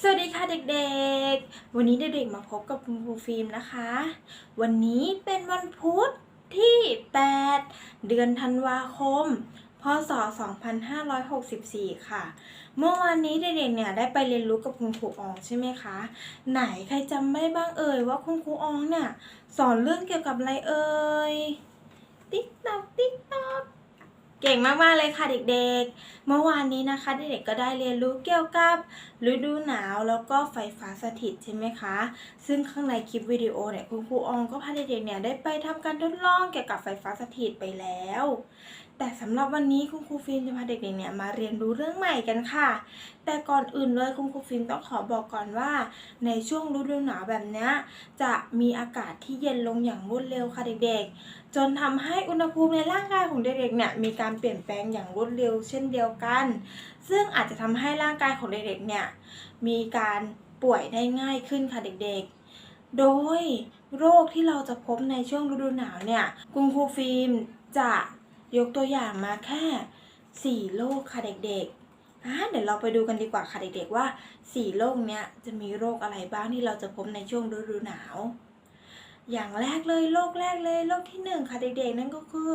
สวัสดีค่ะเด็กๆ วันนี้เด็กๆมาพบกับคุณครูฟิล์มนะคะ วันนี้เป็นวันพุธที่ 8 เดือนธันวาคม พศ 2564 ค่ะ เมื่อวานนี้เด็กๆเนี่ยได้ไปเรียนรู้กับคุณครูอองใช่ไหมคะ ไหนใครจำไม่บ้างเอ่ยว่าคุณครูอองเนี่ยสอนเรื่องเกี่ยวกับอะไรเอ่ย ติ๊กตอกติ๊กตอก เก่งมากๆเลยค่ะเด็กๆ เมื่อวานนี้นะคะเด็กๆก็ได้เรียนรู้เกี่ยวกับฤดูหนาวแล้วก็ไฟฟ้าสถิตใช่ไหมคะ ซึ่งข้างในคลิปวิดีโอเนี่ยคุณครูอองก็พาเด็กๆเนี่ยได้ไปทำการทดลองเกี่ยวกับไฟฟ้าสถิตไปแล้ว แต่สำหรับวันนี้คุณครูฟิล์มจะพาเด็กๆเนี่ยมาเรียนรู้เรื่องใหม่กันค่ะ แต่ก่อนอื่นเลยคุณครูฟิล์มต้องขอบอกก่อนว่า ในช่วงฤดูหนาวแบบนี้จะมีอากาศที่เย็นลงอย่างรวดเร็วค่ะเด็กๆ จนทำให้อุณหภูมิในร่างกายของเด็กๆเนี่ยมีการเปลี่ยนแปลงอย่างรวดเร็วเช่นเดียวกัน ซึ่งอาจจะทำให้ร่างกายของเด็กๆเนี่ยมีการป่วยได้ง่ายขึ้นค่ะเด็กๆโดยโรคที่เราจะพบในช่วงฤดูหนาวเนี่ย คุณครูฟิล์มจะ ยกตัวอย่างมาแค่ 4โรคค่ะเด็กๆอะเดี๋ยวเราไปดูกันดีกว่าค่ะเด็กๆว่า 4โรคเนี้ยจะมีโรคอะไรบ้างที่เราจะพบในช่วงฤดูหนาว อย่างแรกเลยโรคแรกเลยโรคที่หนึ่งค่ะเด็กๆ นั่นก็คือ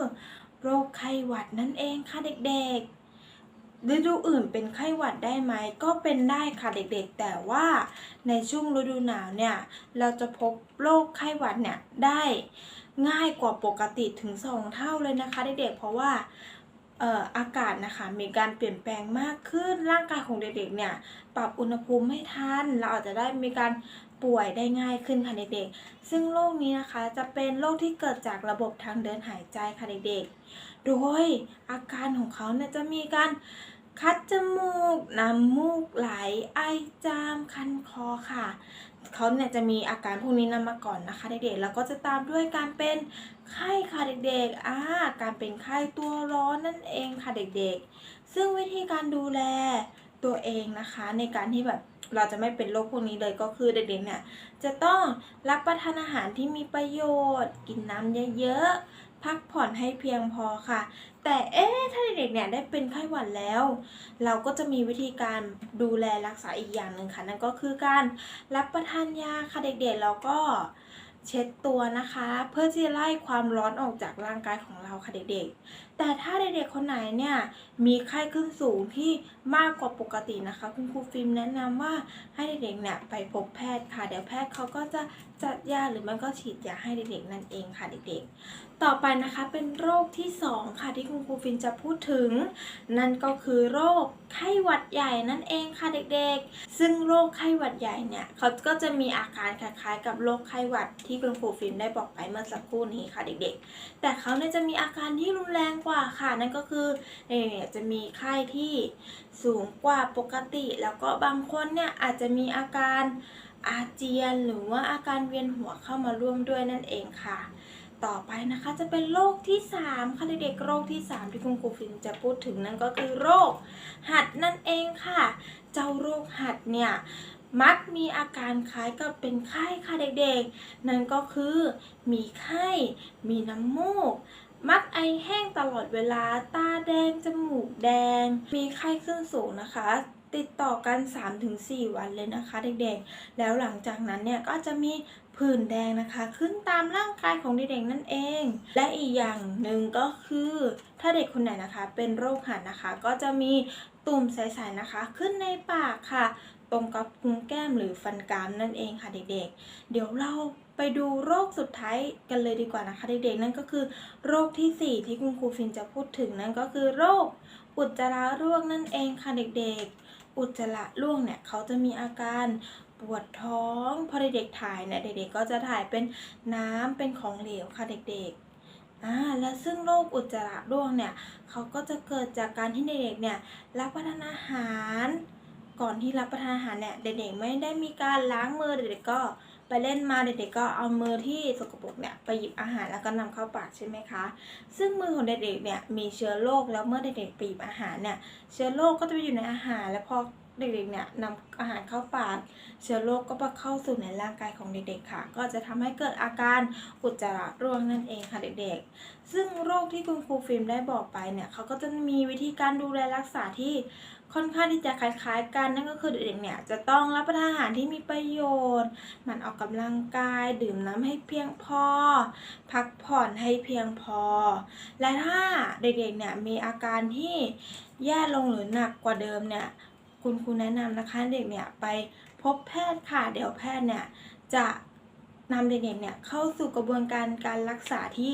โรคไข้หวัดนั่นเองค่ะเด็กๆฤดูอื่นเป็นไข้หวัดได้ไหมก็เป็นได้ค่ะเด็กๆ แต่ว่าในช่วงฤดูหนาวเนี่ย เราจะพบโรคไข้หวัดเนี่ยได้ ง่ายกว่าปกติถึง 2 เท่าเลยนะคะเด็กๆเพราะว่าเอ่ออากาศนะคะมีการเปลี่ยนแปลงมากขึ้นร่างกายของเด็กๆเนี่ยปรับอุณหภูมิไม่ทันเราอาจจะได้มีการป่วยได้ง่ายขึ้นค่ะเด็กๆ ซึ่งโรคนี้นะคะจะเป็นโรคที่เกิดจากระบบทางเดินหายใจค่ะเด็กๆ โดยอาการของเขาเนี่ยจะมีการคัดจมูก น้ำมูกไหล ไอจาม คันคอค่ะ เขาเนี่ยจะมีอาการพวกนี้นำมาก่อนนะคะ เด็กๆ แล้วก็จะตามด้วยการเป็นไข้ค่ะเด็กๆ อ่า การเป็นไข้ตัวร้อนนั่นเองค่ะเด็กๆ ซึ่งวิธีการดูแลตัวเองนะคะ ในการที่แบบเราจะไม่เป็นโรคพวกนี้เลยก็คือเด็กๆเนี่ยจะต้องรับประทานอาหารที่มีประโยชน์ กินน้ำเยอะๆ พักผ่อนให้เพียงพอค่ะ แต่เอ๊ะถ้าเด็กๆเนี่ยได้เป็นไข้หวัดแล้ว เราก็จะมีวิธีการดูแลรักษาอีกอย่างหนึ่งค่ะ นั่นก็คือการรับประทานยาค่ะเด็กๆแล้วก็เช็ดตัวนะคะ เพื่อที่จะไล่ความร้อนออกจากร่างกายของเราค่ะเด็กๆ แต่ถ้าเด็กๆคนไหนเนี่ยมีไข้ขึ้นสูงที่มากกว่าปกตินะคะ คุณครูฟิล์มแนะนำว่าให้เด็กๆเนี่ยไปพบแพทย์ค่ะ เดี๋ยวแพทย์เขาก็จะจัดยาหรือมันก็ฉีดยาให้เด็กๆนั่นเองค่ะเด็กๆ ต่อไปนะคะเป็นโรคที่สองค่ะที่คุณครูฟินจะพูดถึง นั่นก็คือโรคไข้หวัดใหญ่นั่นเองค่ะเด็กๆ ซึ่งโรคไข้หวัดใหญ่เนี่ยเขาก็จะมีอาการคล้ายๆ กับโรคไข้หวัดที่คุณครูฟินได้บอกไปเมื่อสักครู่นี้ค่ะเด็กๆ แต่เขาเนี่ยจะมีอาการที่รุนแรงกว่าค่ะ นั่นก็คือเนี่ยจะมีไข้ที่สูงกว่าปกติ แล้วก็บางคนเนี่ยอาจจะมีอาการอาเจียนหรือว่าอาการเวียนหัวเข้ามาร่วมด้วยนั่นเองค่ะ ต่อไปนะคะจะเป็นโรคที่3ค่ะเด็กๆโรคที่ 3 ที่คุณครูฟินจะพูดถึงนั่นก็คือโรคหัดนั่นเองค่ะ เจ้าโรคหัดเนี่ยมักมีอาการคล้ายกับเป็นไข้ค่ะเด็กๆ นั่นก็คือมีไข้ มีน้ำมูก มักไอแห้งตลอดเวลา ตาแดง จมูกแดง มีไข้ขึ้นสูงนะคะ ติดต่อกัน 3-4 วันเลยนะคะ เด็กๆ แล้วหลังจากนั้นเนี่ยก็จะมีผื่นแดงนะคะ ขึ้นตามร่างกายของเด็กๆนั่นเอง และอีกอย่างหนึ่งก็คือ ถ้าเด็กคนไหนนะคะ เป็นโรคหัดนะคะ ก็จะมีตุ่มใสๆนะคะ ขึ้นในปากค่ะ ตรงกับพุงแก้มหรือฟันกรามนั่นเองค่ะเด็กๆ เดี๋ยวเรา ไปดูโรคสุดท้ายกันเลยดีกว่านะคะเด็กๆ นั่นก็คือโรคที่ 4 ที่คุณครูฟินจะพูดถึงนั่นก็คือโรคอุจจาระร่วงนั่นเองค่ะเด็กๆ อุจจาระร่วงเนี่ยเขาจะมีอาการปวดท้องพอเด็กๆถ่ายเนี่ยเด็กๆก็จะถ่ายเป็นน้ำเป็นของเหลวค่ะเด็กๆอ่าและซึ่งโรคอุจจาระร่วงเนี่ยเขาก็จะเกิดจากการที่เด็กๆเนี่ยรับประทานอาหาร ก่อนที่รับประทานอาหารเนี่ยเด็กๆไม่ได้มีการล้างมือเด็กๆก็ ไปเล่นมาเด็กๆก็เอามือที่สกปรกเนี่ยไปหยิบอาหารแล้วก็นำเข้าปากใช่ไหมคะ ซึ่งมือของเด็กๆเนี่ยมีเชื้อโรคแล้วเมื่อเด็กๆไปหยิบอาหารเนี่ยเชื้อโรคก็จะไปอยู่ในอาหาร แล้วพอ เด็กๆเนี่ยนำอาหารเข้าปากเชื้อโรคก็มาเข้าสู่ในร่างกายของเด็กๆค่ะ ก็จะทำให้เกิดอาการอุจจาระร่วงนั่นเองค่ะเด็กๆ ซึ่งโรคที่คุณครูฟิล์มได้บอกไปเนี่ยเขาก็จะมีวิธีการดูแลรักษาที่ค่อนข้างที่จะคล้ายๆกันนั่นก็คือเด็กๆเนี่ยจะต้องรับประทานอาหารที่มีประโยชน์มันออกกำลังกาย ดื่มน้ำให้เพียงพอ พักผ่อนให้เพียงพอ และถ้าเด็กๆเนี่ยมีอาการที่แย่ลงหรือหนักกว่าเดิมเนี่ย คุณครูแนะนำนะคะเด็กเนี่ยไปพบแพทย์ค่ะ เดี๋ยวแพทย์เนี่ยจะนำเด็กๆเนี่ยเข้าสู่กระบวนการการรักษาที่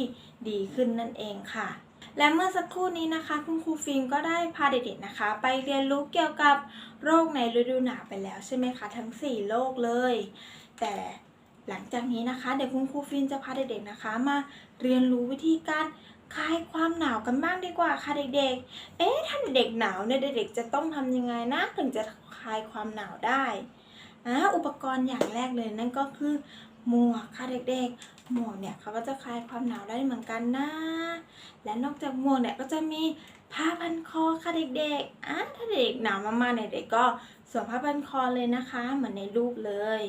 ดีขึ้นนั่นเองค่ะ และเมื่อสักครู่นี้นะคะ คุณครูฟิล์มก็ได้พาเด็กๆนะคะ ไปเรียนรู้เกี่ยวกับโรคในฤดูหนาวไปแล้วใช่ไหมคะทั้ง 4 โรคเลย แต่หลังจากนี้นะคะ เดี๋ยวคุณครูฟิล์มจะพาเด็กๆนะคะ มาเรียนรู้วิธีการ คลายความหนาวกันบ้างดีกว่าค่ะเด็กๆ เอ๊ะถ้าเด็กหนาวเนี่ยเด็กๆจะต้องทำยังไงนะถึงจะคลายความหนาวได้อ่าอุปกรณ์อย่างแรกเลยนั่นก็คือหมวกค่ะเด็กๆ หมวกเนี่ยเขาก็จะคลายความหนาวได้เหมือนกันนะ และนอกจากหมวกเนี่ยก็จะมีผ้าพันคอค่ะเด็กๆอะถ้าเด็กหนาวมากๆเนี่ยเด็กก็สวมผ้าพันคอเลยนะคะ เหมือนในรูปเลย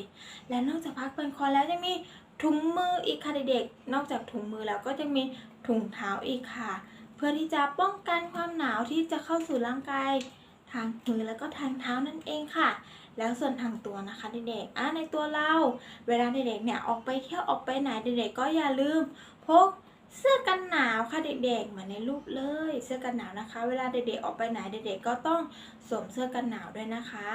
และนอกจากผ้าพันคอแล้วจะมี ถุงมืออีกค่ะเด็กๆ นอกจากถุงมือแล้วก็จะมีถุงเท้าอีกค่ะ เพื่อที่จะป้องกันความหนาวที่จะเข้าสู่ร่างกายทางมือแล้วก็ทางเท้านั่นเองค่ะ แล้วส่วนทางตัวนะคะเด็กๆอะในตัวเรา เวลาเด็กๆเนี่ยออกไปเที่ยวออกไปไหนเด็กๆก็อย่าลืมพก เสื้อกันหนาวค่ะเด็กๆเหมือนในรูปเลย เสื้อกันหนาวนะคะ เวลาเด็กๆออกไปไหนเด็กๆก็ต้องสวมเสื้อกันหนาวด้วยนะคะ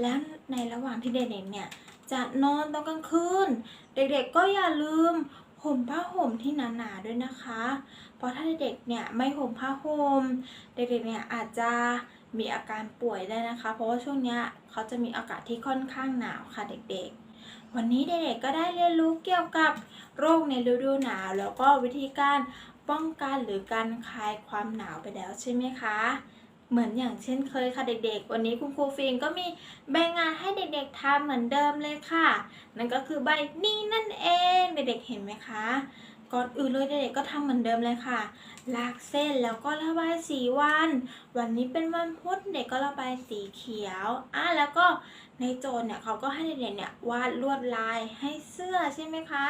แล้วในระหว่างที่เด็กๆเนี่ยจะนอนตอนกลางคืนเด็กๆก็อย่าลืมห่มผ้าห่มที่หนาๆด้วยนะคะ เพราะถ้าเด็กๆเนี่ยไม่ห่มผ้าห่มเด็กๆเนี่ยอาจจะมีอาการป่วยได้นะคะ เพราะว่าช่วงนี้เขาจะมีอากาศที่ค่อนข้างหนาวค่ะเด็กๆ วันนี้เด็กๆก็ได้เรียนรู้เกี่ยวกับโรคในฤดูหนาว แล้วก็วิธีการป้องกันหรือการคลายความหนาวไปแล้วใช่ไหมคะ เหมือนอย่างเช่นเคยค่ะเด็กๆ วันนี้คุณครูฟิงก็มีใบงานให้เด็กๆทำเหมือนเดิมเลยค่ะ นั่นก็คือใบนี้นั่นเองเด็กๆเห็นไหมคะ ก่อนอื่นเลยเด็กๆก็ทำเหมือนเดิมเลยค่ะ ลากเส้นแล้วก็ระบายสีวัน วันนี้เป็นวันพุธเด็กก็ระบายสีเขียวอะแล้วก็ในโจทย์เนี่ยเขาก็ให้เด็กๆเนี่ยวาดลวดลายให้เสื้อใช่ไหมคะ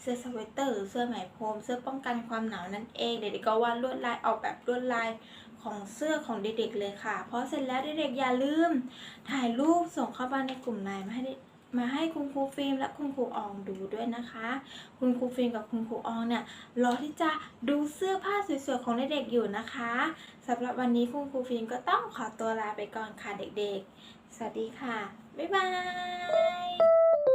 เสื้อสเวตเตอร์เสื้อไหมพรมเสื้อป้องกันความหนาวนั่นเองเด็กๆก็วาดลวดลายออกแบบลวดลายของเสื้อของเด็กๆเลยค่ะพอเสร็จแล้วเด็กๆอย่าลืม ถ่ายรูปส่งเข้ามาในกลุ่มไลน์มาให้ มาให้คุณครูฟิล์มและคุณครูอองดูด้วยนะคะ คุณครูฟิล์มกับคุณครูอองเนี่ยรอที่จะดูเสื้อผ้าสวยๆของเด็กๆอยู่นะคะสำหรับวันนี้คุณครูฟิล์มก็ต้องขอตัวลาไปก่อนค่ะเด็กๆ สวัสดีค่ะ บ๊ายบาย